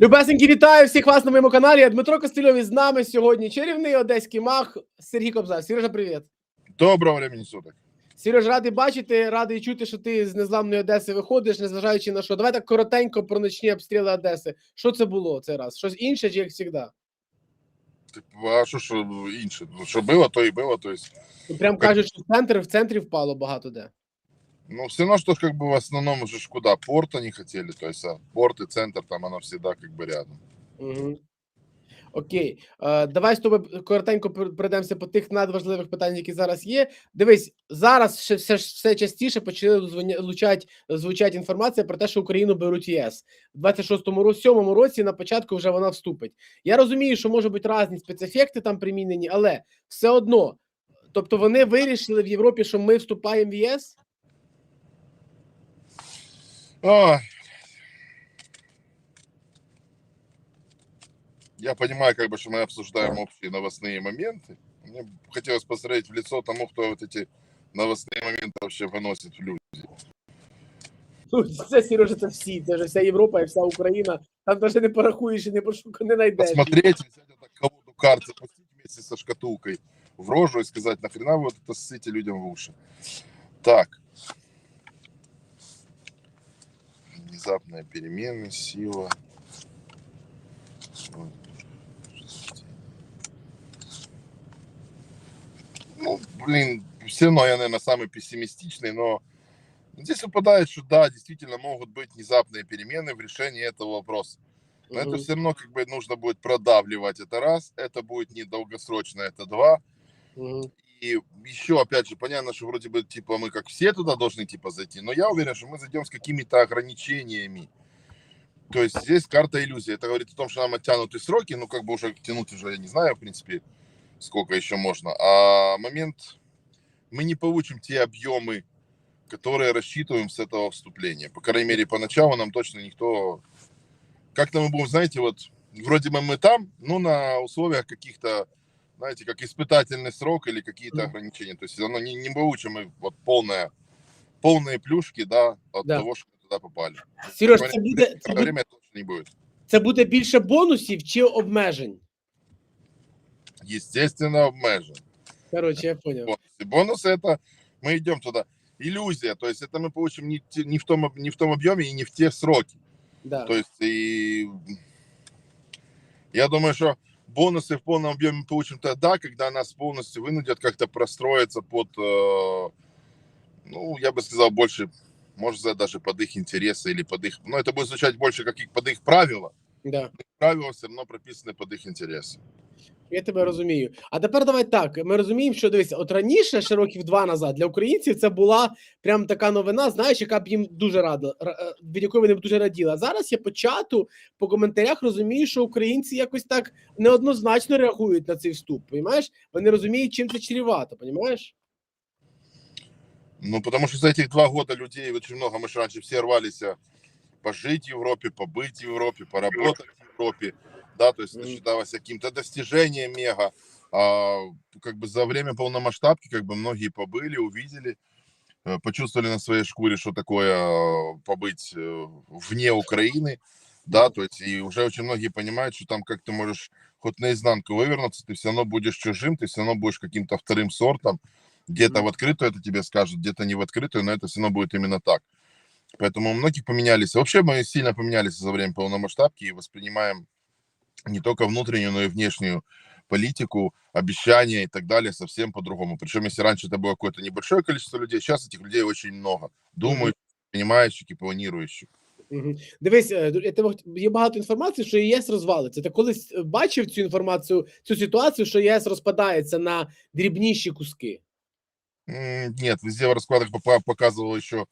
Любесенькі, вітаю всіх вас на моєму каналі. Я Дмитро Костильові з нами сьогодні. Чарівний одеський мах Сергій Кобзар. Сережа, привіт. Доброго времени суток. Сереж, радий бачити, радий чути, що ти з незламної Одеси виходиш, незважаючи на що. Давай так коротенько про ночні обстріли Одеси. Що це було цей раз? Щось інше, чи як завжди? Типу, А що ж інше? Ну, Що було, то і було. То есть, Прям кажуть, що в центр в центрі впало багато де. Ну, все равно, что ж как бы в основном уже ж куда? Порта не хотели. То есть, а порт и центр, там оно всегда как бы рядом. Угу. Окей, е, давай з тобою коротенько пр- пройдемося по тих надважливих питань, які зараз є. Дивись, зараз ще все, все частіше почали дзвоня- звучать, інформація про те, що Україну беруть ЄС. В 26-му ро- 7-му році на початку вже вона вступить. Я розумію, що може бути різні спецефекти там примінені, але все одно. Тобто вони вирішили в Європі, що ми вступаємо в ЄС. Ой. Я понимаю, как бы, что мы обсуждаем общие новостные моменты. Мне бы хотелось посмотреть в лицо тому, кто вот эти новостные моменты вообще выносит в люди. Ну, це Сережа, це всі, це вже вся Європа і вся Україна. Там навіть не порахуєш і не пошука, не знайдеш. Посмотреть, взять вот так колоду карт, запустить вместе со шкатулкой в рожу и сказать, нахрена вы вот это ссыте людям в уши. Так. Внезапная перемена, сила. Ну, блин, все равно я, наверное, самый пессимистичный, но здесь выпадает, что да, действительно могут быть внезапные перемены в решении этого вопроса. Но это Мгм. все равно как бы нужно будет продавливать это раз, это будет недолгосрочно, это два. Мгм. И еще, опять же, понятно, что вроде бы, типа, мы как все туда должны, типа, зайти, но я уверен, что мы зайдем с какими-то ограничениями. То есть здесь карта иллюзии. Это говорит о том, что нам оттянуты сроки, ну, как бы уже тянуть уже, я не знаю, в принципе, сколько еще можно. А момент, мы не получим те объемы, которые рассчитываем с этого вступления. По крайней мере, поначалу нам точно никто... Как-то мы будем, знаете, вот, вроде бы мы там, ну, на условиях каких-то, знаете, как испытательный срок или какие-то Мгм. ограничения. То есть оно не, не получим мы вот полное, полные плюшки, да, от Да. того, что мы туда попали. Сереж, Говорят, це буде, це некоторое буде, время точно не будет. це буде більше бонусів чи обмежень? Естественно, обмежен. Коротше, я поняв. Бонусы. Бонусы это мы идем туда. Иллюзия, то есть это мы получим не, те- не, в, том, об- не в том объеме и не в те сроки. Да. То есть и я думаю, что бонусы в полном объеме получим тогда, когда нас полностью вынудят как-то простроиться под, э, ну, я бы сказал, больше, может сказать, даже под их интересы или под их, ну, это будет звучать больше как их, под их правила. Да. Правила все равно прописаны под их интересы. Я тебе розумію. А тепер давай так. Ми розуміємо, що дивись, от раніше, ще років два назад, для українців це була прям така новина, знаєш, яка б їм дуже рада, ра- е, від якої вони б дуже раділи. А зараз я по чату, по коментарях розумію, що українці якось так неоднозначно реагують на цей вступ. Понімаєш? Вони розуміють, чим це чрівато, понімаєш? Ну, потому что за этих два года людей очень много, мы же раньше все рвались а, пожить в Европе, побыть в Европе, поработать в Европе, Да, то есть это считалось каким-то достижением мега. А, как бы за время полномасштабки как бы многие побыли, увидели, э, почувствовали на своей шкуре, что такое э, побыть э, вне Украины, да, то есть и уже очень многие понимают, что там как ты можешь хоть наизнанку вывернуться, ты все равно будешь чужим, ты все равно будешь каким-то вторым сортом, где-то в открытую это тебе скажут, где-то не в открытую, но это все равно будет именно так. Поэтому у многих поменялись. Вообще мы сильно поменялись за время полномасштабки и воспринимаем не только внутреннюю, но и внешнюю политику, обещания и так далее совсем по-другому. Причем, если раньше это было какое-то небольшое количество людей, сейчас этих людей очень много. Думающих, понимающих и планирующих. Угу. Дивись, е, я тебе хот- є багато інформації, що ЄС розвалиться. Ти колись е, бачив цю інформацію, цю ситуацію, що ЄС розпадається на дрібніші куски? М, Нет, везде в раскладах пока- показывал еще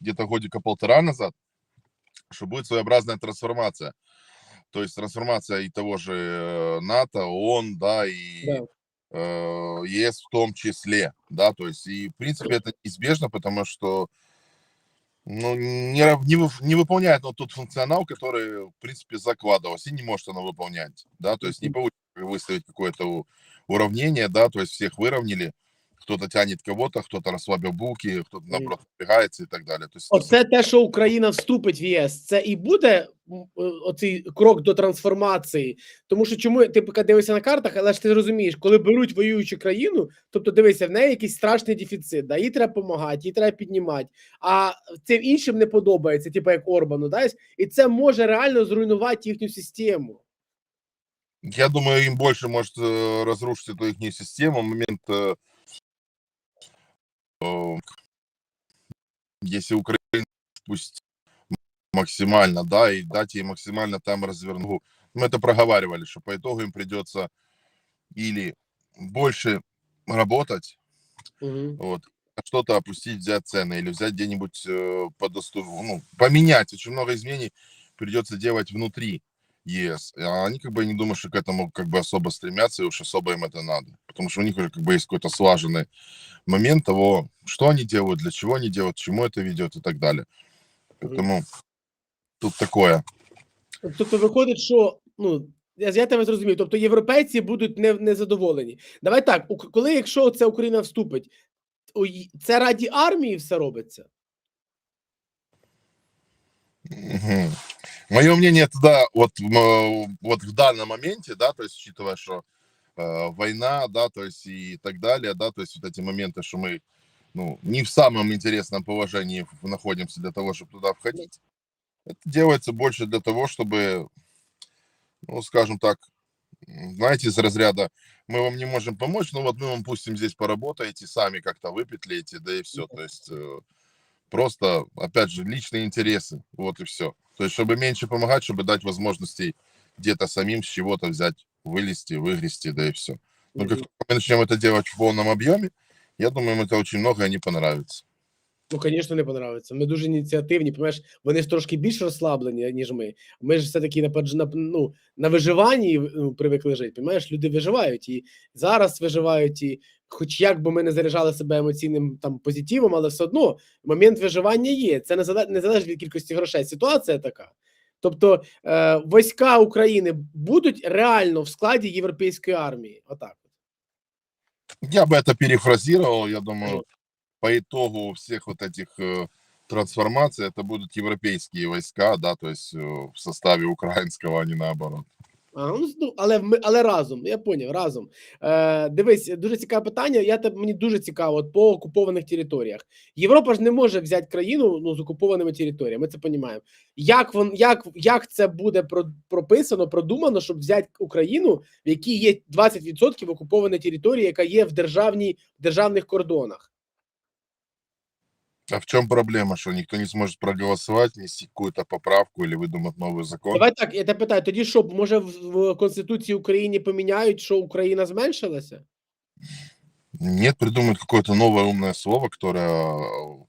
где-то годика полтора назад, что будет своеобразная трансформация. То есть трансформация и того же э, НАТО, ООН, да, и Да. э, ЕС в том числе, да, то есть и в принципе это неизбежно, потому что ну, не, не, не выполняет ну, тот функционал, который, в принципе, закладывался, и не может оно выполнять, да, то есть не получится выставить какое-то уравнение, да, то есть всех выровняли, кто-то тянет кого-то, кто-то расслабил булки, кто-то, Мгм. наоборот, напрягается и так далее. То есть это Оце те, що Україна вступить в ЄС, це і буде м, е, оцей крок до трансформації. Тому що чому ти поки дивишся на картах, але ж ти розумієш, коли беруть воюючу країну, тобто дивися, в неї якийсь страшний дефіцит, да, їй треба допомагати, їй треба піднімати. А цим іншим не подобається, типу як Орбану, да, і це може реально зруйнувати їхню систему. Я думаю, им больше может э, разрушить эту их систему. Момент, э, э, если Украина пусть максимально, да, и дать ей максимально там развернуть. Мы это проговаривали, что по итогу им придется или больше работать, Угу. вот, а что-то опустить, взять цены или взять где-нибудь э, по доступ- ну, поменять. Очень много изменений придется делать внутри ЕС. А они как бы не думают, что к этому как бы особо стремятся и уж особо им это надо. Потому что у них уже как бы есть какой-то слаженный момент того, что они делают, для чего они делают, к чему это ведет и так далее. Поэтому тут такое. Тобто виходить, що ну. Я, я тебе зрозумів. Тобто європейці будуть не, незадоволені. Давай так, у- коли якщо ця Україна вступить, у й- це раді армії все робиться. Мое мнение тогда, вот, вот в данном моменте, да, то есть учитывая, что э, война, да, то есть и так далее, да, то есть вот эти моменты, что мы, ну, не в самом интересном положении находимся для того, чтобы туда входить, это делается больше для того, чтобы, ну, скажем так, знаете, из разряда, мы вам не можем помочь, но вот мы вам пустим здесь поработаете, сами как-то выпетлите, да и все, то есть э, просто, опять же, личные интересы, вот и все. То есть, чтобы меньше помогать, чтобы дать возможностей где-то самим с чего-то взять, вылезти, выгрести, да и все. Но как Мгм. только мы начнем это делать в полном объеме, я думаю, им это очень многое не понравится. Ну, звісно, не подобається. Ми дуже ініціативні. Понимаєш, вони ж трошки більш розслаблені, ніж ми. Ми ж все-таки на, подж- на, ну, на виживанні ну, привикли жити. Понимаєш, люди виживають і зараз виживають, і хоч як би ми не заряджали себе емоційним там позитивом, але все одно момент виживання є. Це не залежить, не залежить від кількості грошей. Ситуація така. Тобто е, війська України будуть реально в складі європейської армії. Отак. Я бы это перефразировал, я думаю, Мгм. по итогу всех вот этих э, трансформаций это будут европейские войска, да, то есть э, в составе украинского, а не наоборот. А, ну, ну, але але разом, я поняв, разом. Е, дивись, дуже цікаве питання. Я тебе мені дуже цікаво от по окупованих територіях. Європа ж не може взяти країну ну, з окупованими територіями. Ми це розуміємо. Як вон, як, як це буде про, прописано, продумано, щоб взяти Україну, в якій є 20% окупованої території, яка є в державній державних кордонах? А в чем проблема, что никто не сможет проголосовать, внести какую-то поправку или выдумать новый закон? Давай так, я тебе питаю, тоді що, може в, в Конституції України поміняють, що Україна зменшилася? Нет, придумают какое-то новое умное слово, которое э,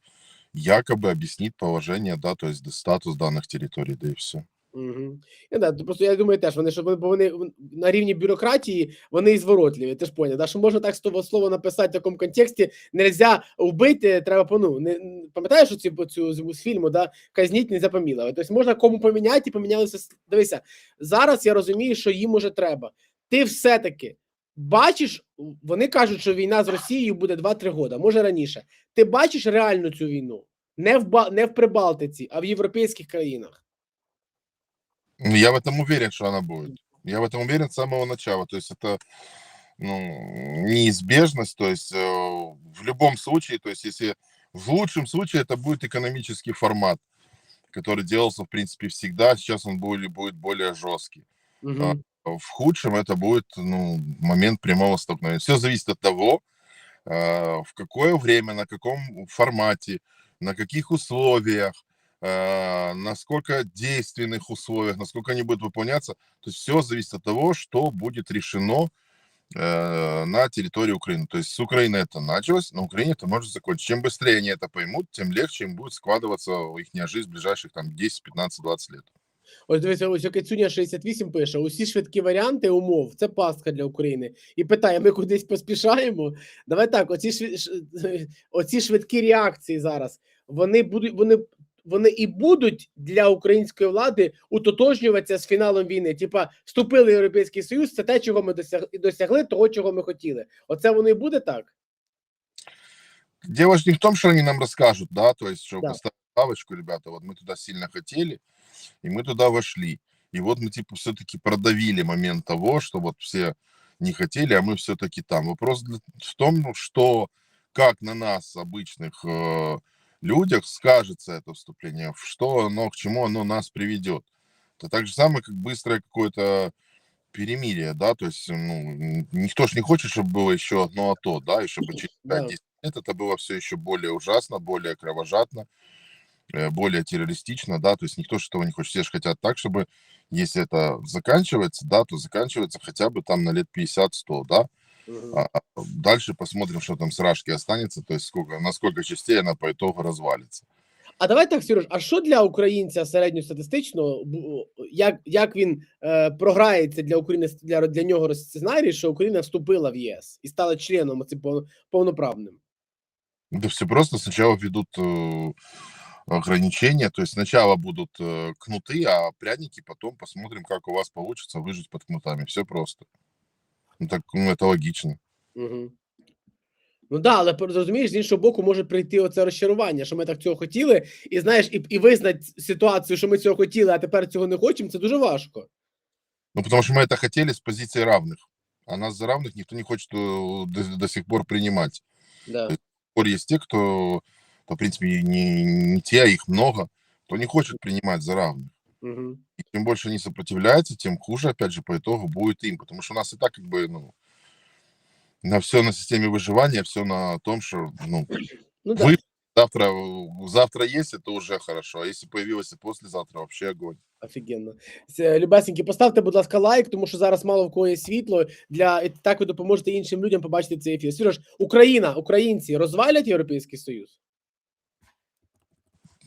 якобы объяснит положение, да, то есть статус данных территорий, да и все. Угу. Я, да, то просто я думаю, теж вони що вони, бо вони на рівні бюрократії вони і зворотливі. Ти ж поняв, да, що можна так слово слово написати в такому контексті, нельзя вбити, треба по ну не пам'ятаєш цю цю з фільму, да казніть не запоміло. Тобто можна кому поміняти, і помінялися. Дивися зараз. Я розумію, що їм уже треба. Ти все-таки бачиш, вони кажуть, що війна з Росією буде 2-3 роки, може раніше. Ти бачиш реальну цю війну не в не в Прибалтиці, а в європейських країнах. Ну, Я в этом уверен, что она будет. Я в этом уверен с самого начала. То есть это ну, неизбежность. То есть э, в любом случае, то есть если в лучшем случае это будет экономический формат, который делался в принципе всегда. Сейчас он будет, будет более жесткий. Угу. В худшем это будет ну, момент прямого столкновения. Все зависит от того, э, в какое время, на каком формате, на каких условиях, насколько действенных условиях, насколько они будут выполняться. То есть все зависит от того, что будет решено э, на территории Украины. То есть с Украины это началось, на Украине это может закончиться. Чем быстрее они это поймут, тем легче им будет складываться их жизнь в ближайших там 10, 15, 20 лет. Ось дивися, ось Кацюня 68 пише: усі швидкі варіанти умов це пастка для України. І питає: ми кудись поспішаємо? Давай так, оці швид- ш- оці швидкі реакції зараз. Вони будуть, вони, вони і будуть для української влади утотожнюватися з фіналом війни. Типа, вступили в Європейський Союз, це те, чого ми досяг, і досягли, того, чого ми хотіли. Оце воно і буде так. Дело же не в том, что они нам расскажут, да, то есть, что Да. поставить галочку, ребята, вот мы туда сильно хотели, и мы туда вошли. И вот мы типа все-таки продавили момент того, что вот все не хотели, а мы все-таки там. Вопрос для- в том, что как на нас, обычных э, людях, скажется это вступление, что оно, к чему оно нас приведет. Это так же самое, как быстрое какое-то перемирие, да, то есть, ну, никто же не хочет, чтобы было еще одно АТО, да, и чтобы через Да. 5-10 лет это было все еще более ужасно, более кровожадно, э, более террористично, да, то есть никто же этого не хочет, все же хотят так, чтобы, если это заканчивается, да, то заканчивается хотя бы там на лет 50-100, да. а, а дальше посмотрим, что там с Рашки останется, то есть сколько, на сколько частей она по итогу развалится. А давай так, Сереж, а що для українця середньостатистично, бу- як, як він е, програється для України для, для нього роз- сценарій, що Україна вступила в ЄС і стала членом цим пов- повноправним? Да все просто сначала введут э, ограничения, то есть сначала будут э, кнуты, а пряники потом посмотрим, как у вас получится выжить под кнутами. Все просто. Ну, так, ну, это логично. Угу. Ну да, але пер- розумієш, з іншого боку, може прийти оце розчарування, що ми так цього хотіли, і знаєш, і, і визнати ситуацію, що ми цього хотіли, а тепер цього не хочемо, це дуже важко. Ну, потому что мы это хотели с позиции равных. А нас за равных никто не хочет э, до, до сих пор принимать. Да. До сих пор есть те, кто, кто, в принципе, не, не те, а их много, кто не хочет принимать за равных. Угу. И чем больше они сопротивляются, тем хуже, опять же, по итогу будет им. Потому что у нас и так как бы, ну, на все на системе выживания, все на том, что, ну, Ну да. вы завтра, э, завтра есть, это уже хорошо. А если появилось и послезавтра, вообще огонь. Офігенно. С- Любесенькі, поставте, будь ласка, лайк, тому що зараз мало в кого є світло. Для і так ви допоможете іншим людям побачити цей ефір. Сереж, Україна, українці розвалять Європейський Союз?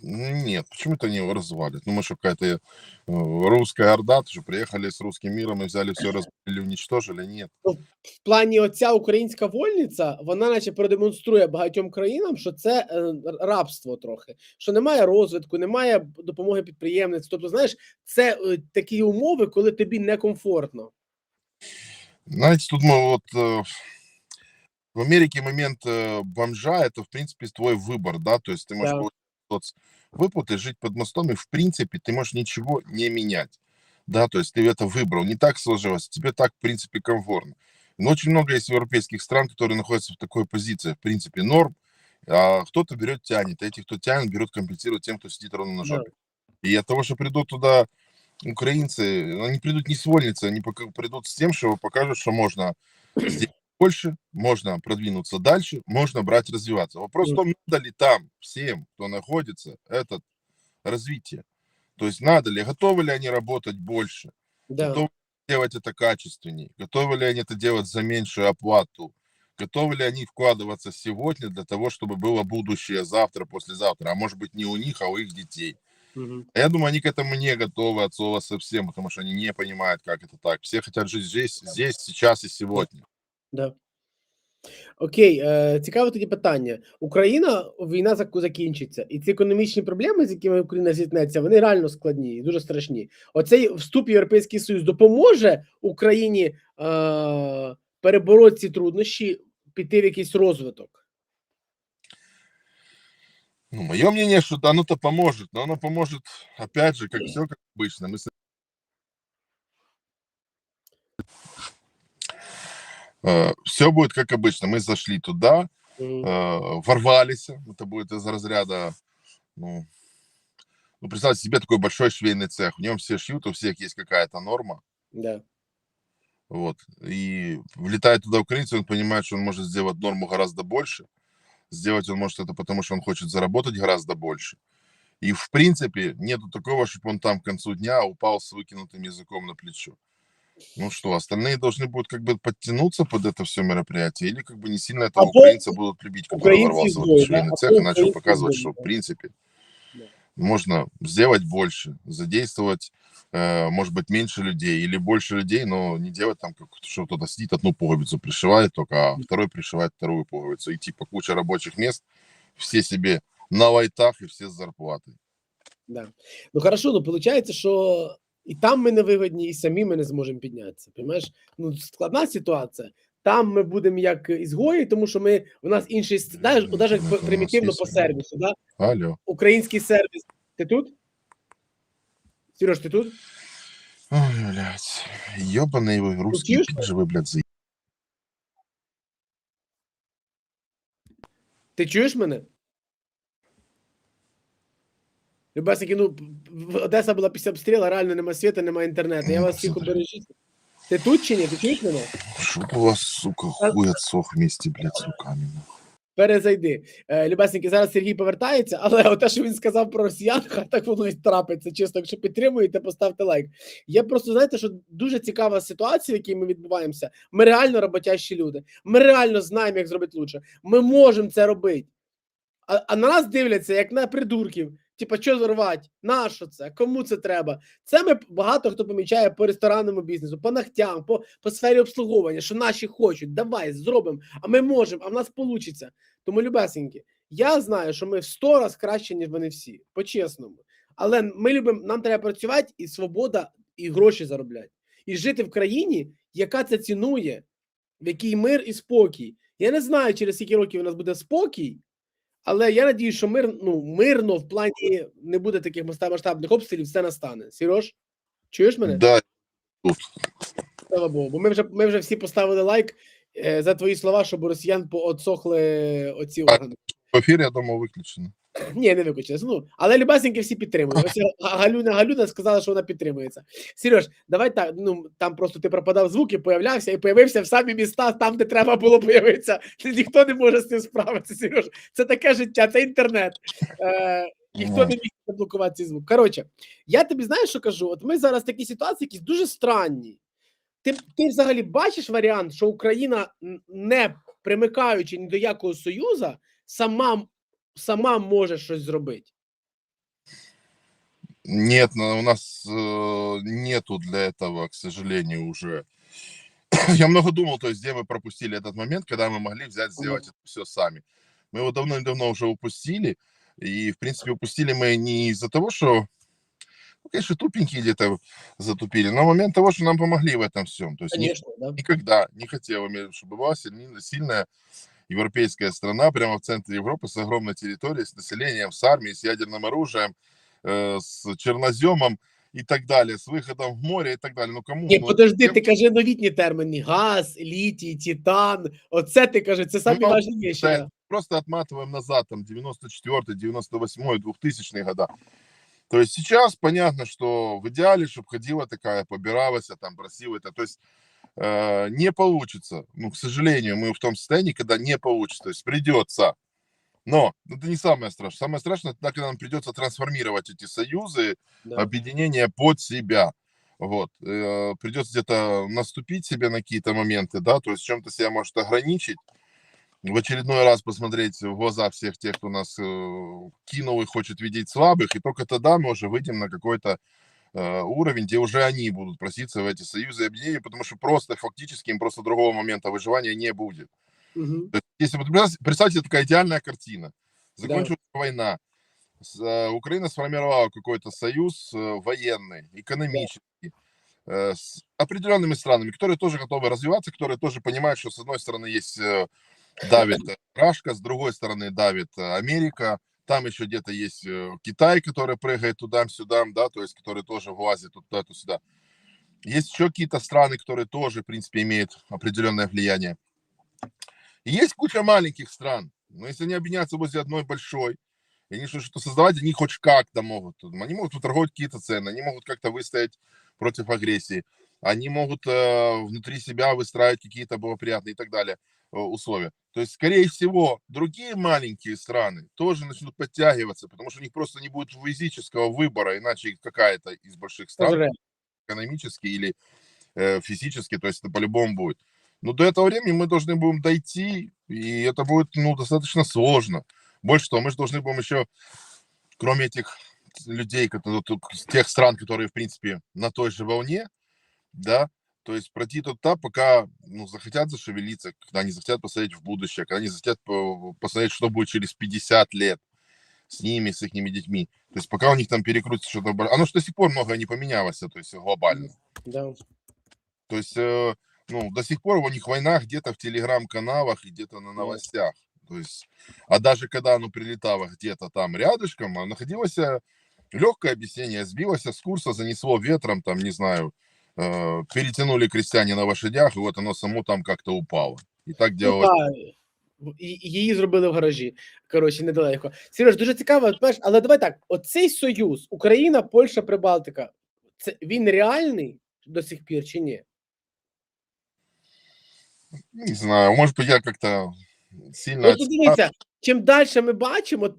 Нет, почему это не развалит? Ну, мы что, какая-то э, русская орда, то что приехали с русским миром и взяли все, разбили, уничтожили? Нет. В плані оця українська вольниця, вона наче продемонструє багатьом країнам, що це е, р- рабство трохи, що немає розвитку, немає б- допомоги підприємництву. Тобто, знаєш, це е, такі умови, коли тобі некомфортно. Знаете, тут мы вот э, в Америке момент э, бомжа это в принципе твой выбор, да, то есть ты можешь Да. получить выплаты, жить под мостом, и в принципе ты можешь ничего не менять, да, то есть ты это выбрал, не так сложилось, тебе так в принципе комфортно. Но очень много есть европейских стран, которые находятся в такой позиции, в принципе норм, а кто-то берет тянет, а эти, кто тянет, берут компенсируют тем, кто сидит ровно на Да. жопе. И от того, что придут туда украинцы, они придут не с вольницы, они придут с тем, что покажут, что можно сделать больше, можно продвинуться дальше, можно брать, развиваться. Вопрос в том, надо ли там всем, кто находится, это развитие. То есть надо ли, готовы ли они работать больше, Да. готовы ли делать это качественнее, готовы ли они это делать за меньшую оплату, готовы ли они вкладываться сегодня для того, чтобы было будущее завтра, послезавтра, а может быть не у них, а у их детей. Мгм. Я думаю, они к этому не готовы от слова совсем, потому что они не понимают, как это так. Все хотят жить здесь, здесь, сейчас и сегодня. Да. Окей, е, цікаве тоді питання. Україна війна закінчиться, і ці економічні проблеми, з якими Україна зіткнеться, вони реально складні і дуже страшні. Оцей вступ в Європейський Союз допоможе Україні е, перебороти ці труднощі, піти в якийсь розвиток. Ну, мое мнение, что да, оно-то поможет, но оно поможет, опять же, как все, как обычно. Мы все будет как обычно. Мы зашли туда, э, ворвались. Это будет из разряда, ну, ну, представьте себе такой большой швейный цех. В нем все шьют, у всех есть какая-то норма. Да. Вот. И влетает туда украинец, он понимает, что он может сделать норму гораздо больше. Сделать он может это потому, что он хочет заработать гораздо больше. И в принципе нету такого, чтобы он там к концу дня упал с выкинутым языком на плечо. Ну что, остальные должны будут как бы подтянуться под это все мероприятие, или как бы не сильно этого А то украинца будут любить, который ворвался в этот да, швейный а цех то и начал показывать, что в да. принципе Да. можно сделать больше, задействовать, э, может быть, меньше людей или больше людей, но не делать там, как, что кто-то сидит, одну пуговицу пришивает только, а второй пришивает вторую пуговицу. И типа куча рабочих мест, все себе на лайтах и все с зарплатой. Да. Ну хорошо, ну виходить, що і там ми не вигодні, і самі ми не зможемо піднятися. Понимаєш? Ну, складна ситуація. Там ми будемо як ізгої, тому що ми у нас інший с- знаєш, Ну, навіть ну, по- це у нас примітивно є по свобода. сервісу. Да? Алло. Український сервіс. Ти тут? Сереж, ти тут? Ой, блядь. Ебаный вы русские Учишься? же вы, блядь, за... Ти чуєш мене? Любесники, ну, Одеса була після обстрілу, реально нема світу, нема інтернету. Я вас всіх обережіть. Ти тут чи ні? Ти чуєш мене? Чтоб у вас, сука, хуй отсох вместе, блядь, с руками. Перезайди. Е, Любесники, зараз Сергій повертається, але те, що він сказав про росіян, хай так воно і трапиться. Чисто, якщо підтримуєте, поставте лайк. Я просто знаєте, що дуже цікава ситуація, в якій ми відбуваємося. Ми реально роботящі люди. Ми реально знаємо, як зробити лучше. Ми можемо це робити. А, а на нас дивляться як на придурків. Типа, що зарвати? На що це? Кому це треба? Це ми багато хто помічає по ресторанному бізнесу, по ногтям, по, по сфері обслуговування, що наші хочуть. Давай зробимо, а ми можемо, а в нас вийде. Тому, любесенькі, я знаю, що ми в 100 раз краще, ніж вони всі, по-чесному. Але ми любимо, нам треба працювати і свобода, і гроші заробляти. І жити в країні, яка це цінує, в якій мир і спокій. Я не знаю, через скільки років у нас буде спокій, але я надію, що мир, ну, мирно в плані не буде таких масштабних обстрілів, все настане. Сірош, чуєш мене? Да. Слава Богу. Бо ми вже, ми вже всі поставили лайк е, за твої слова, щоб росіян поотсохли оці органи. В ефір, я думаю, выключено. Ні, не виключилось. Ну, але любесеньки всі підтримують. Ось Галюна Галюна сказала, що вона підтримується. Сереж, давай так. Ну там просто ти пропадав звуки, появлявся і появився в самі міста, там, де треба було появитися. Ніхто не може з цим справитися. Сереж, це таке життя, це інтернет. Е, ніхто не міг заблокувати цей звук. Коротше, я тобі знаєш, що кажу? От ми зараз в такій ситуації, якісь дуже странні. Ти, ти взагалі бачиш варіант, що Україна, не примикаючи ні до якого союзу, сама сама може щось зробити. Нет, у нас э, нету для этого, к сожалению, уже. Я много думал, то есть, где мы пропустили этот момент, когда мы могли взять, сделать это все сами. Мы его давно-давно уже упустили. И, в принципе, упустили мы не из-за того, что, ну, конечно, тупенькие где-то затупили, но момент того, что нам помогли в этом всем. То есть ни- Конечно, да. никогда не хотел, чтобы была сильни- сильная европейская страна прямо в центре Европы с огромной территорией, с населением, с армией, с ядерным оружием, э, с черноземом и так далее, с выходом в море и так далее. Ну кому? Ні, Ну, подожди, тем- ти кажи новітні терміни: газ, літій, титан. Оце ти кажи, це самі Ну, важливіші. да, да. просто отматываем назад, там, 94 98 2000 года. То есть сейчас понятно, что в идеале, чтобы ходила такая, побиралась, а там просила это. То есть э, не получится. Ну, к сожалению, мы в том состоянии, когда не получится. То есть придется. Но это не самое страшное. Самое страшное, это когда нам придется трансформировать эти союзы, Да. объединения под себя. Вот. Э, Придется где-то наступить себе на какие-то моменты, да, то есть чем-то себя может ограничить. В очередной раз посмотреть в глаза всех тех, кто нас э, кинул и хочет видеть слабых, и только тогда мы уже выйдем на какой-то уровень, где уже они будут проситься в эти союзы и объединения, потому что просто фактически им просто другого момента выживания не будет. То есть, если представьте, такая идеальная картина. Закончилась война. С- э, Украина сформировала какой-то союз э, военный, экономический, э, с определенными странами, которые тоже готовы развиваться, которые тоже понимают, что с одной стороны есть э, давит э, Рашка, с другой стороны давит э, Америка, там еще где-то есть э, Китай, который прыгает туда-сюда, да, то есть который тоже влазит туда, то сюда. Есть еще какие-то страны, которые тоже, в принципе, имеют определенное влияние. Есть куча маленьких стран, но если они объединятся возле одной большой, и они что-то создавать, они хоть как-то могут. Они могут торговать какие-то цены, они могут как-то выстоять против агрессии, они могут э, внутри себя выстраивать какие-то благоприятные и так далее условия. То есть, скорее всего, другие маленькие страны тоже начнут подтягиваться, потому что у них просто не будет физического выбора, иначе какая-то из больших стран Тоже. экономически или э, физически, то есть это по-любому будет. Но до этого времени мы должны будем дойти, и это будет ну, достаточно сложно. Больше того, мы же должны будем еще, кроме этих людей, которые, тех стран, которые, в принципе, на той же волне, да, то есть пройти этап, пока ну, захотят зашевелиться, когда они захотят посмотреть в будущее, когда они захотят по- посмотреть, что будет через 50 лет с ними, с их детьми. То есть пока у них там перекрутится что-то... Оно же до сих пор многое не поменялось, то есть глобально. Да. То есть, э, ну, до сих пор у них война где-то в телеграм-каналах и где-то на новостях. То есть, а даже когда оно прилетало где-то там рядышком, находилось э, Легкое объяснение. Сбилось с курса, занесло ветром, там, не знаю, э, перетянули крестьяне на лошадях, и вот оно само там как-то упало. И так Ну, і- і її зробили в гаражі. Коротше, недалеко. Сереж, дуже цікаво, але давай так: оцей союз, Україна, Польща, Прибалтика, це він реальний до сих пір чи ні? Не знаю, может быть, я как-то сильно... Просто дивіться, чим далі ми бачимо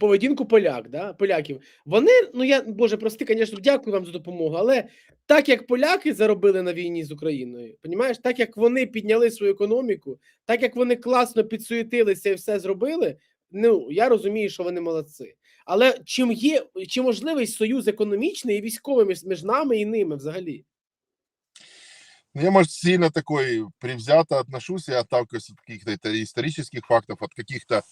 поведінку поляк, да, поляків, вони, ну я, Боже, прости, звісно, дякую вам за допомогу, але так як поляки заробили на війні з Україною, понімаєш, так як вони підняли свою економіку, так як вони класно підсуетилися і все зробили, ну я розумію, що вони молодці. Але чим є, чи можливий союз економічний і військовий між, нами і ними взагалі? Ну, Я, может, сильно такой привзято отношусь, я отталкиваюсь от каких-то это- исторических фактов, от каких-то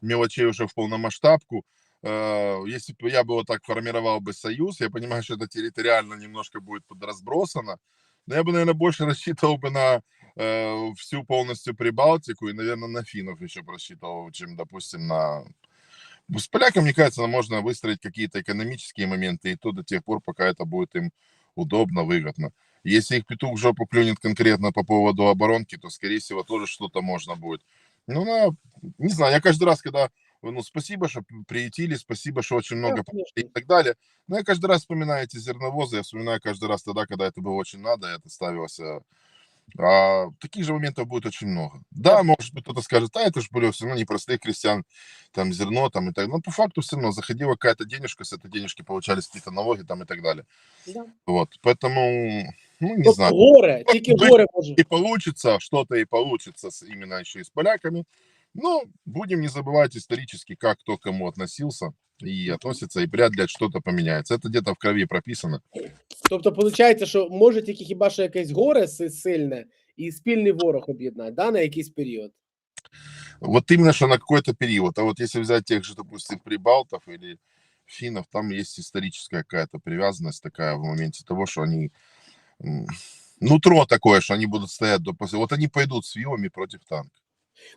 мелочей уже в полномасштабку. Э, Если бы я бы вот так формировал бы союз, я понимаю, что это территориально немножко будет подразбросано, но я бы, наверное, больше рассчитывал бы на э, всю полностью Прибалтику и, наверное, на финнов еще рассчитывал, чем, допустим, на... Ну, С поляками, мне кажется, можно выстроить какие-то экономические моменты, и то до тех пор, пока это будет им удобно, выгодно. Если их петух в жопу клюнет конкретно по поводу оборонки, то, скорее всего, тоже что-то можно будет. Ну, на, не знаю, я каждый раз, когда, ну, спасибо, что приютили, спасибо, что очень много помогли и так далее. Но я каждый раз вспоминаю эти зерновозы, я вспоминаю каждый раз тогда, когда это было очень надо, это ставилось. А таких же моментов будет очень много. Да, может быть, кто-то скажет, а это же были все равно непростых крестьян, там зерно, там и так Но по факту все равно заходила какая-то денежка, с этой денежки получались какие-то налоги там и так далее. Да. Вот, поэтому, ну, не Тобто знаю. горе, тільки Быть- горе може. И получится, что-то и получится с, именно еще и с поляками. Но будем не забывать исторически, как кто к кому относился и относится, и вряд ли что-то поменяется. Это где-то в крови прописано. Тобто, виходить, що може тільки хіба що якесь горе си- сильне і спільний ворог об'єднати, да, на якийсь період. Вот именно что на какой-то период. А вот если взять тех же, допустим, прибалтов или финнов, там есть историческая какая-то привязанность такая в моменте того, что они... м, Нутро такое, что они будут стоять до после. Вот они пойдут с вилами против танка.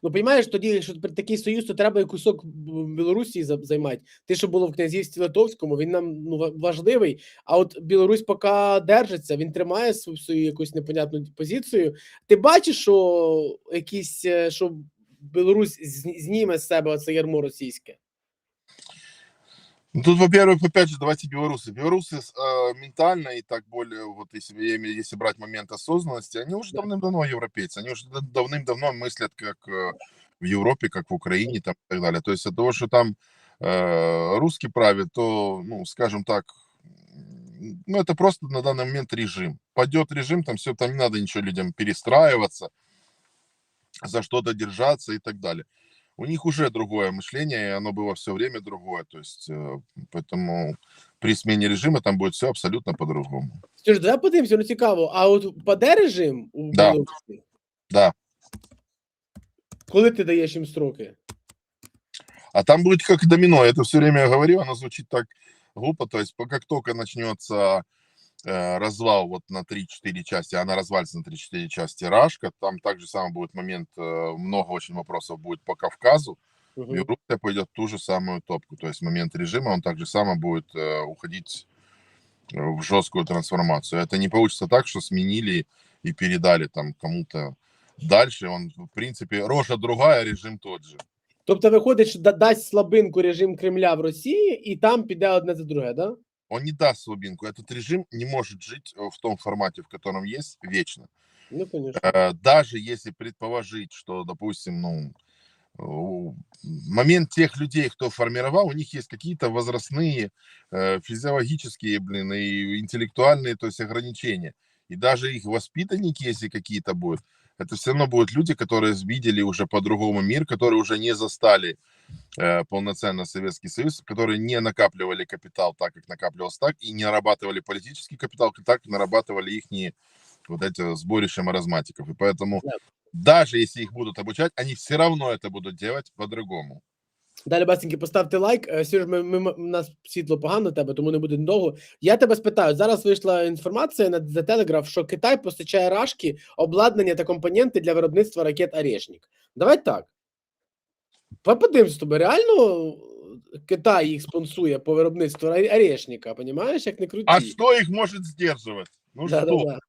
Ну, розумієш, тоді, якщо такий союз, то треба і кусок Білорусі за- займати. Те, що було в князівстві Литовському, він нам ну, важливий. А от Білорусь поки держиться, він тримає свою, свою якусь непонятну позицію. Ти бачиш, що якісь, е, що Білорусь зніме з себе це ярмо російське? Ну, тут, во-первых, опять же, давайте белорусы. Белорусы э, ментально и так более, вот если, если брать момент осознанности, они уже Да. давным-давно европейцы. Они уже да- давным-давно мыслят как э, в Европе, как в Украине там, и так далее. То есть от того, что там э, русский правит, то, ну, скажем так, ну, это просто на данный момент режим. Пойдет режим, там все, там не надо ничего людям перестраиваться, за что-то держаться и так далее У них уже другое мышление, и оно было все время другое. То есть, э, поэтому при смене режима там будет все абсолютно по-другому. Слухай, давай подивимося, ну цікаво. А от паде режим у Да. Білорусі? Да. Коли ти даєш їм строки? А там будет как домино. Я это все время говорил, оно звучит так глупо. То есть, по- как только начнется э, развал вот на 3-4 части, она развалится на 3-4 части Рашка, там также самый будет момент, э, много очень вопросов будет по Кавказу. Мгм. Белоруссия пойдет в ту же самую топку. То есть момент режима, он также само будет э, уходить э, в жесткую трансформацию. Это не получится так, что сменили и передали там кому-то дальше. Он, в принципе, рожа другая, режим тот же. Тобто виходить, що да- дасть слабинку режим Кремля в Росії, і там піде одне за друге, да? Он не даст слабинку. Этот режим не может жить э, в том формате, в котором есть, вечно. Ну, конечно. Э, Даже если предположить, что, допустим, ну, момент тех людей, кто формировал, у них есть какие-то возрастные, э, физиологические, блин, и интеллектуальные, то есть ограничения. И даже их воспитанники, если какие-то будут, это все равно будут люди, которые видели уже по-другому мир, которые уже не застали э, полноценно Советский Союз, которые не накапливали капитал так, как накапливался так, и не нарабатывали политический капитал так, как нарабатывали их вот эти сборища маразматиков. И поэтому Да. даже если их будут обучать, они все равно это будут делать по-другому. Далі, басеньки, поставте лайк. Е, Сереж, ми, ми, ми- у нас світло погано тебе, тому не буде довго. Я тебе спитаю, зараз вийшла інформація на The Telegraph, що Китай постачає рашки, обладнання та компоненти для виробництва ракет Орешник. Давай так. З тобою, реально Китай їх спонсує по виробництву оре- орешника, понімаєш, як не круті. А что их может сдерживать? Ну да, что? да, да.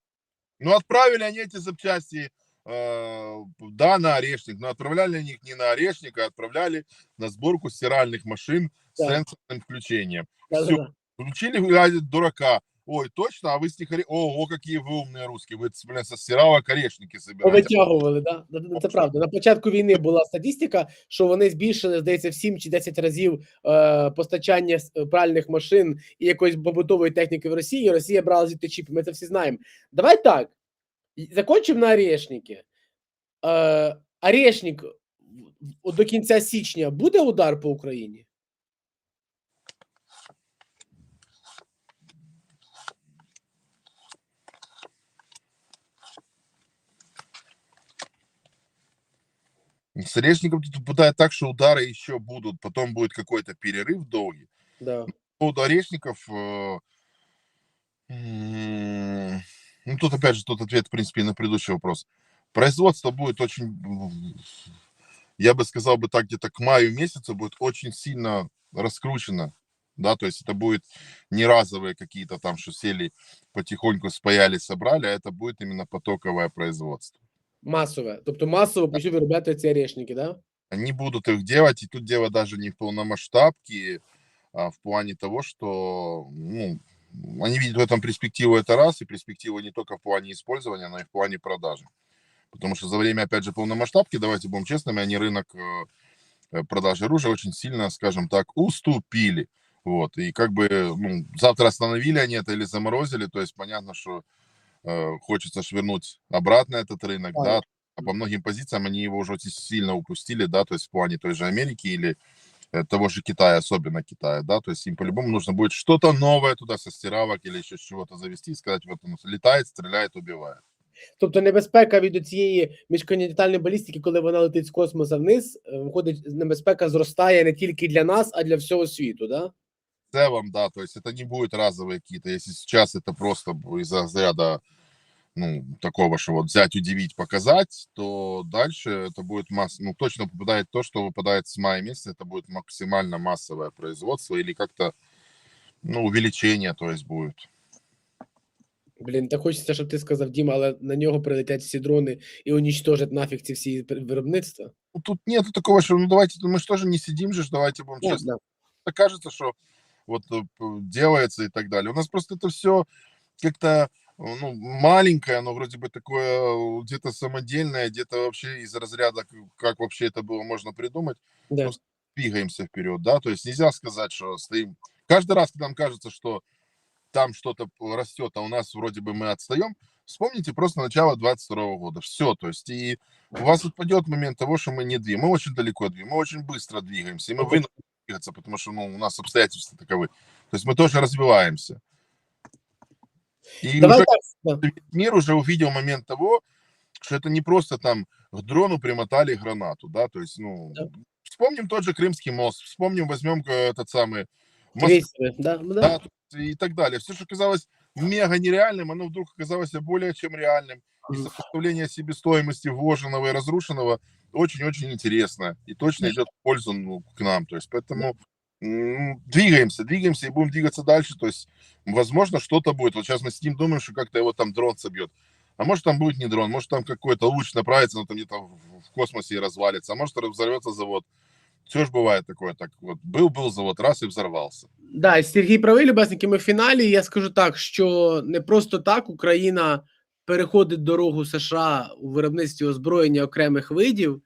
Ну, отправили они эти запчасти, э, да, на орешник, но отправляли они их не на орешник, а отправляли на сборку стиральных машин с Да. сенсорным включением. Да, Всё. да, да. Включили, глядят, дурака. Ой, точно, а вы с них... оре- Ого, какие вы умные русские. Вы, блин, со стиралок орешники собираете. Повитягували, да? Да, да, Це правда. На початку війни була статистика, що вони збільшили, здається, в 7 чи 10 разів е, постачання с- е, пральних машин і якоїсь побутової техніки в Росії. і Росія брала звідти чіпи. Ми це всі знаємо. Давай так. і- Закончимо на орешники. Е, орешник в- в- до кінця січня буде удар по Україні? С орешником тут попадает так, что удары еще будут. Потом будет какой-то перерыв долгий. Да. По поводу орешников, э, м, ну тут опять же тот ответ, в принципе, и на предыдущий вопрос. Производство будет очень, я бы сказал бы так, где-то к маю месяцу будет очень сильно раскручено, да, то есть это будет не разовые какие-то там, что сели потихоньку спаяли, собрали, а это будет именно потоковое производство. Масове. Тобто масово почнуть виробляти ці орешники, да? Они будут их делать, и тут дело даже не в полномасштабке, а в плане того, что ну, они видят в этом перспективу, это раз, и перспективу не только в плане использования, но и в плане продажи. Потому что за время, опять же, полномасштабки, давайте будем честными, они рынок э, э, продажи оружия очень сильно, скажем так, уступили. Вот, и как бы ну, завтра остановили они это или заморозили, то есть понятно, что э, хочется швырнуть обратно этот рынок, Да. да, а по многим позициям они его уже очень сильно упустили, да, то есть в плане той же Америки или э, того же Китая, особенно Китая, да, то есть им по-любому нужно будет что-то новое туда со стиралок или еще с чего-то завести и сказать, вот он летает, стреляет, убивает. Тобто небезпека від цієї міжконтинентальної балістики, коли вона летить з космоса вниз, е, виходить, небезпека зростає не тільки для нас, а для всього світу, да? В целом, да, то есть это не будет разовые какие-то, если сейчас это просто из-за разряда, ну, такого, что вот взять, удивить, показать, то дальше это будет масс, ну, точно попадает то, что выпадает с мая месяца, это будет максимально массовое производство или как-то, ну, увеличение, то есть будет. Блін, так хочеться, щоб ти сказав Діма, але на нього прилетять всі дрони і унічтожать нафіг ці всі пр- виробництва. Ну, тут нету такого, что, ну, давайте, ну, мы же тоже не сидим же, ж, давайте будем Ну, честно. да. кажется, что вот э, п- делается и так далее. У нас просто это все как-то э, ну, маленькое, оно вроде бы такое э, где-то самодельное, где-то вообще из разряда, как вообще это было можно придумать, Да. Просто- двигаемся вперед, да, то есть нельзя сказать, что стоим. Каждый раз, когда нам кажется, что там что-то растет, а у нас вроде бы мы отстаем, вспомните просто начало 22 года. Все, то есть и у вас отпадет момент того, что мы не двигаем. Мы очень далеко двигаем, мы очень быстро двигаемся, и мы вынуждены двигаться, потому что ну, у нас обстоятельства таковы. То есть мы тоже развиваемся. И Давай уже так. Мир уже увидел момент того, что это не просто там к дрону примотали гранату, да, то есть, ну, Да. вспомним тот же Крымский мост, вспомним, возьмем э, этот самый Москву, Крейсери, да, да. да, и так далее. Все, что казалось мега нереальным, оно вдруг оказалось более чем реальным. И сопоставление себестоимости вложенного и разрушенного очень-очень интересно. И точно идет в пользу ну, к нам. То есть, поэтому двигаемся, двигаемся и будем двигаться дальше. То есть, возможно, что-то будет. Вот сейчас мы сидим, думаем, что как-то его там дрон собьет. А может, там будет не дрон, может, там какой-то луч направится, но там где-то в в космосе и развалится. А может, взорвется завод. Все же бывает такое. Так вот, был-был завод, раз и взорвался. Да, і Сергій правий, любесники, ми в фіналі. Я скажу так, що не просто так Україна переходить дорогу США у виробництві озброєння окремих видів,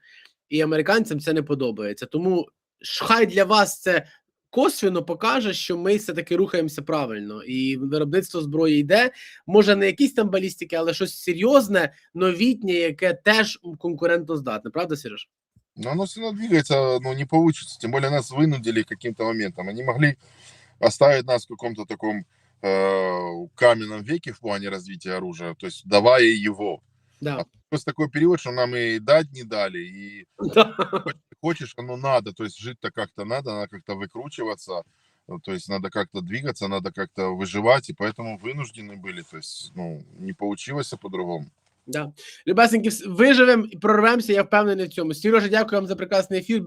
і американцям це не подобається. Тому ж хай для вас це косвіно покаже, що ми все-таки рухаємося правильно, і виробництво зброї йде. Може, не якісь там балістики, але щось серйозне, новітнє, яке теж конкурентоздатне. Правда, Сереж? Но оно все равно двигается, ну, не получится. Тем более нас вынудили каким-то моментом. Они могли оставить нас в каком-то таком э, каменном веке в плане развития оружия, то есть давая его. Да. Просто такой период, что нам и дать не дали, и хочешь, оно надо, то есть жить-то как-то надо, надо как-то выкручиваться, ну, то есть надо как-то двигаться, надо как-то выживать, и поэтому вынуждены были, то есть, ну, не получилось по-другому. Да. Любесеньки, вс- виживемо і прорвемося, я впевнений в цьому. Сережа, дякую вам за прекрасний ефір.